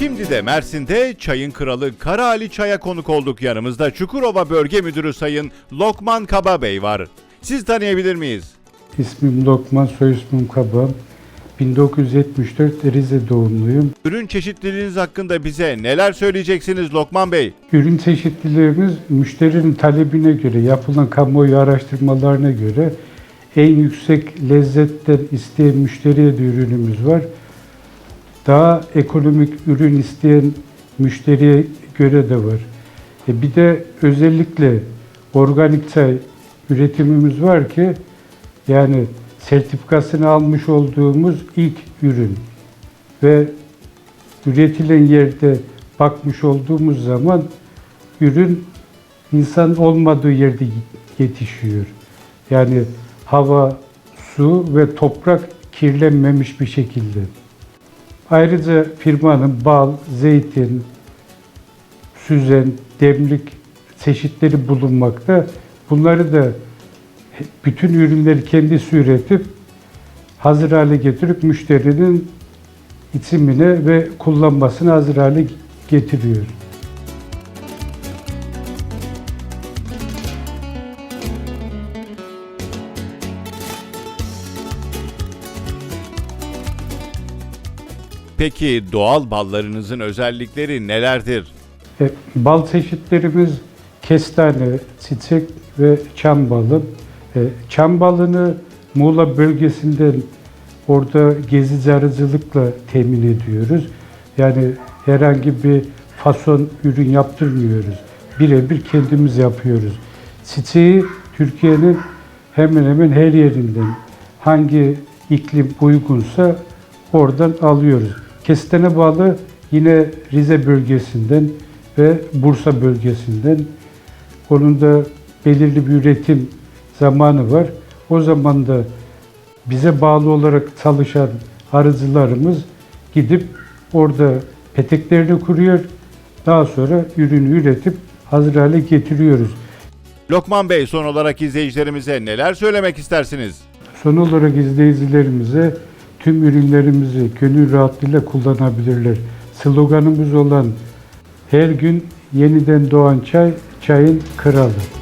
Şimdi de Mersin'de çayın kralı Kara Ali Çay'a konuk olduk. Yanımızda Çukurova Bölge Müdürü Sayın Lokman Kaba Bey var. Siz tanıyabilir miyiz? İsmim Lokman, soy ismim Kaba. 1974 Rize doğumluyum. Ürün çeşitliliğiniz hakkında bize neler söyleyeceksiniz Lokman Bey? Ürün çeşitliliğimiz müşterinin talebine göre, yapılan kamuoyu araştırmalarına göre en yüksek lezzetten isteyen müşteriye de ürünümüz var. Daha ekonomik ürün isteyen müşteriye göre de var. E bir de özellikle organik çay üretimimiz var ki yani sertifikasını almış olduğumuz ilk ürün ve üretilen yerde bakmış olduğumuz zaman ürün insan olmadığı yerde yetişiyor. Yani hava, su ve toprak kirlenmemiş bir şekilde. Ayrıca firmanın bal, zeytin, süzen, demlik çeşitleri bulunmakta. Bunları da bütün ürünleri kendisi üretip hazır hale getirip müşterinin içimine ve kullanmasına hazır hale getiriyor. Peki doğal ballarınızın özellikleri nelerdir? E, bal çeşitlerimiz kestane, çiçek ve çam balı. E, çam balını Muğla bölgesinden orada gezici arıcılıkla temin ediyoruz. Yani herhangi bir fason ürün yaptırmıyoruz. Birebir kendimiz yapıyoruz. Çiçeği Türkiye'nin hemen hemen her yerinden hangi iklim uygunsa oradan alıyoruz. Kestane balı yine Rize bölgesinden ve Bursa bölgesinden. Onun da belirli bir üretim zamanı var. O zaman da bize bağlı olarak çalışan arıcılarımız gidip orada peteklerini kuruyor. Daha sonra ürünü üretip hazır hale getiriyoruz. Lokman Bey son olarak izleyicilerimize neler söylemek istersiniz? Son olarak izleyicilerimize tüm ürünlerimizi gönül rahatlığıyla kullanabilirler. Sloganımız olan her gün yeniden doğan çay, çayın kralı.